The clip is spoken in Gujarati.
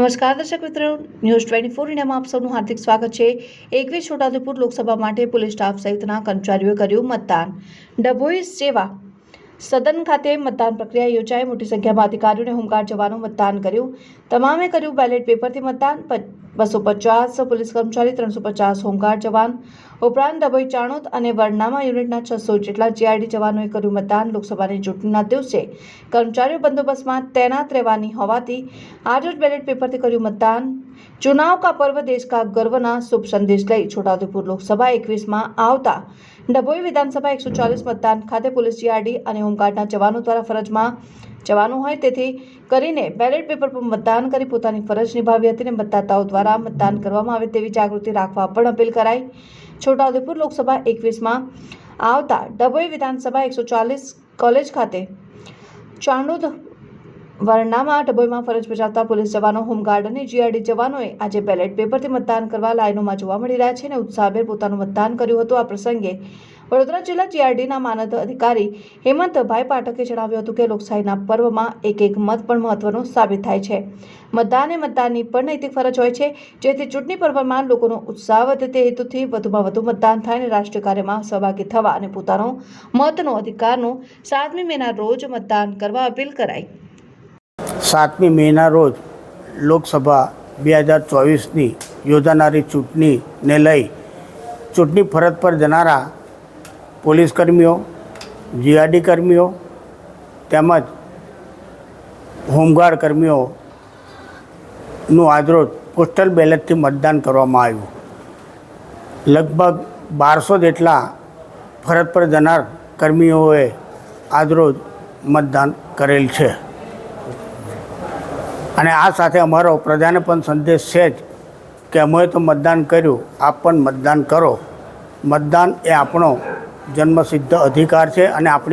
નમસ્કાર, દર્શક મિત્રો. ન્યૂઝ ટ્વેન્ટી ફોર ઇન્ડિયામાં આપ સૌનું હાર્દિક સ્વાગત છે. એકવીસ છોટાઉદેપુર લોકસભા માટે પોલીસ સ્ટાફ સહિતના કર્મચારીઓએ કર્યું મતદાન. ડભોઈ સેવા સદન ખાતે મતદાન પ્રક્રિયા યોજાઈ. મોટી સંખ્યામાં અધિકારીઓને હોમગાર્ડ જવાનો મતદાન કર્યું. તમામે કર્યું બેલેટ પેપરથી મતદાન. બસો પચાસ પોલીસ કર્મચારી, ત્રણસો પચાસ હોમગાર્ડ જવાન. ઉપરાંત ડભોઈ ચાણોદ અને વરનામા યુનિટના છસો જેટલા જીઆરડી જવાનોએ કર્યું મતદાન. લોકસભાની ચૂંટણીના દિવસે કર્મચારીઓ બંદોબસ્તમાં તૈનાત રહેવાની હોવાથી આજરોજ બેલેટ પેપરથી કર્યું મતદાન. ચુનાવ કા પર્વ દેશ કા ગર્વના શુભ સંદેશ લઈ છોટાઉદેપુર લોકસભા એકવીસમાં આવતા ડભોઈ વિધાનસભા એકસો ચાલીસ મતદાન ખાતે પોલીસ જીઆરડી અને હોમગાર્ડના જવાનો દ્વારા ફરજમાં જવાનું હોય તેથી કરીને બેલેટ પેપર પર મતદાન કરી પોતાની ફરજ નિભાવી હતી અને મતદાતાઓ દ્વારા મતદાન કરવામાં આવે તેવી જાગૃતિ રાખવા પણ અપીલ કરાઈ. છોટાઉદેપુર લોકસભા એકવીસમાં આવતા ડભોઈ વિધાનસભા એકસો ચાલીસ કોલેજ ખાતે ચાણોદ વરનામાં ડભોઈમાં ફરજ બજાવતા પોલીસ જવાનો હોમગાર્ડ અને જીઆરડી જવાનોએ આજે બેલેટ પેપરથી મતદાન કરવા લાઇનોમાં જોવા મળી રહ્યા છે અને ઉત્સાહભેર પોતાનું મતદાન કર્યું હતું. આ પ્રસંગે વડોદરા જિલ્લા જીઆરડીના માનદ અધિકારી હેમંતભાઈ પાઠકે જણાવ્યું હતું કે લોકશાહીના પર્વમાં એક એક મત પણ મહત્વનો સાબિત થાય છે. મતદાન એ મતદાનની પણ નૈતિક ફરજ હોય છે. જેથી ચૂંટણી પર્વમાં લોકોનો ઉત્સાહ વધે તે હેતુથી વધુમાં વધુ મતદાન થાય અને રાષ્ટ્રીય કાર્યમાં સહભાગી થવા અને પોતાનો મતનો અધિકારનો સાતમી મેના રોજ મતદાન કરવા અપીલ કરાઈ. સાતમી મેના રોજ લોકસભા બે હજાર ચોવીસની યોજાનારી ચૂંટણીને લઈ ચૂંટણી ફરજ પર જનારા પોલીસ કર્મીઓ જીઆરડી કર્મીઓ તેમજ હોમગાર્ડ કર્મીઓનું આજરોજ પોસ્ટલ બેલેટથી મતદાન કરવામાં આવ્યું. લગભગ બારસો જેટલા ફરજ પર જનાર કર્મીઓએ આજરોજ મતદાન કરેલ છે. અને આ સાથે અમારો પ્રજાને પણ સંદેશ છે જ કે અમે તો મતદાન કર્યું, આપ પણ મતદાન કરો. મતદાન એ આપણો જન્મસિદ્ધ અધિકાર છે અને આપણી